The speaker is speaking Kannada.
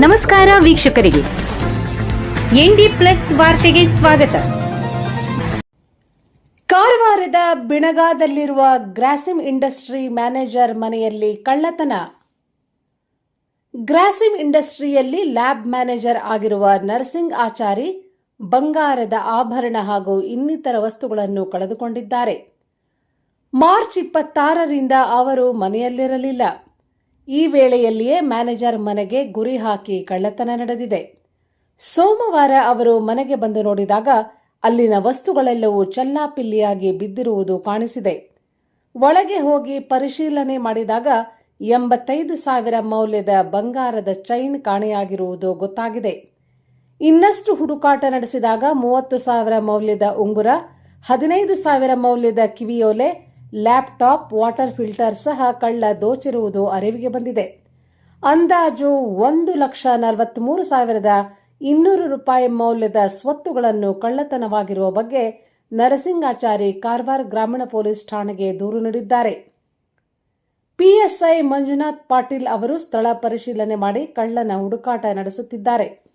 ನಮಸ್ಕಾರ ವೀಕ್ಷಕರಿಗೆ. ಎನ್ಡಿ ಪ್ಲಸ್ ವಾರ್ತೆಗೆ ಸ್ವಾಗತ. ಕಾರವಾರದ ಬಿಣಗಾದಲ್ಲಿರುವ ಗ್ರಾಸಿಮ್ ಇಂಡಸ್ಟ್ರಿ ಮ್ಯಾನೇಜರ್ ಮನೆಯಲ್ಲಿ ಕಳ್ಳತನ. ಗ್ರಾಸಿಮ್ ಇಂಡಸ್ಟ್ರಿಯಲ್ಲಿ ಲ್ಯಾಬ್ ಮ್ಯಾನೇಜರ್ ಆಗಿರುವ ನರ್ಸಿಂಗ್ ಆಚಾರಿ ಬಂಗಾರದ ಆಭರಣ ಹಾಗೂ ಇನ್ನಿತರ ವಸ್ತುಗಳನ್ನು ಕಳೆದುಕೊಂಡಿದ್ದಾರೆ. ಮಾರ್ಚ್ ಇಪ್ಪತ್ತಾರರಿಂದ ಅವರು ಮನೆಯಲ್ಲಿರಲಿಲ್ಲ. ಈ ವೇಳೆಯಲ್ಲಿಯೇ ಮ್ಯಾನೇಜರ್ ಮನೆಗೆ ಗುರಿ ಹಾಕಿ ಕಳ್ಳತನ ನಡೆದಿದೆ. ಸೋಮವಾರ ಅವರು ಮನೆಗೆ ಬಂದು ನೋಡಿದಾಗ ಅಲ್ಲಿನ ವಸ್ತುಗಳೆಲ್ಲವೂ ಚಲ್ಲಾಪಿಲ್ಲಿಯಾಗಿ ಬಿದ್ದಿರುವುದು ಕಾಣಿಸಿದೆ. ಒಳಗೆ ಹೋಗಿ ಪರಿಶೀಲನೆ ಮಾಡಿದಾಗ ಎಂಬತ್ತೈದು ಸಾವಿರ ಮೌಲ್ಯದ ಬಂಗಾರದ ಚೈನ್ ಕಾಣೆಯಾಗಿರುವುದು ಗೊತ್ತಾಗಿದೆ. ಇನ್ನಷ್ಟು ಹುಡುಕಾಟ ನಡೆಸಿದಾಗ ಮೂವತ್ತು ಸಾವಿರ ಮೌಲ್ಯದ ಉಂಗುರ, ಹದಿನೈದು ಸಾವಿರ ಮೌಲ್ಯದ ಕಿವಿಯೋಲೆ ಲ್ಯಾಪ್ಟಾಪ್, ವಾಟರ್ ಫಿಲ್ಟರ್ ಸಹ ಕಳ್ಳ ದೋಚಿರುವುದು ಅರಿವಿಗೆ ಬಂದಿದೆ. ಅಂದಾಜು ಒಂದು ಲಕ್ಷ ನಲವತ್ಮೂರು ಸಾವಿರದ ಇನ್ನೂರು ರೂಪಾಯಿ ಮೌಲ್ಯದ ಸ್ವತ್ತುಗಳನ್ನು ಕಳ್ಳತನವಾಗಿರುವ ಬಗ್ಗೆ ನರಸಿಂಗಾಚಾರಿ ಕಾರವಾರ ಗ್ರಾಮೀಣ ಪೊಲೀಸ್ ಠಾಣೆಗೆ ದೂರು ನೀಡಿದ್ದಾರೆ. ಪಿಎಸ್ಐ ಮಂಜುನಾಥ್ ಪಾಟೀಲ್ ಅವರು ಸ್ಥಳ ಪರಿಶೀಲನೆ ಮಾಡಿ ಕಳ್ಳನ ಹುಡುಕಾಟ ನಡೆಸುತ್ತಿದ್ದಾರೆ.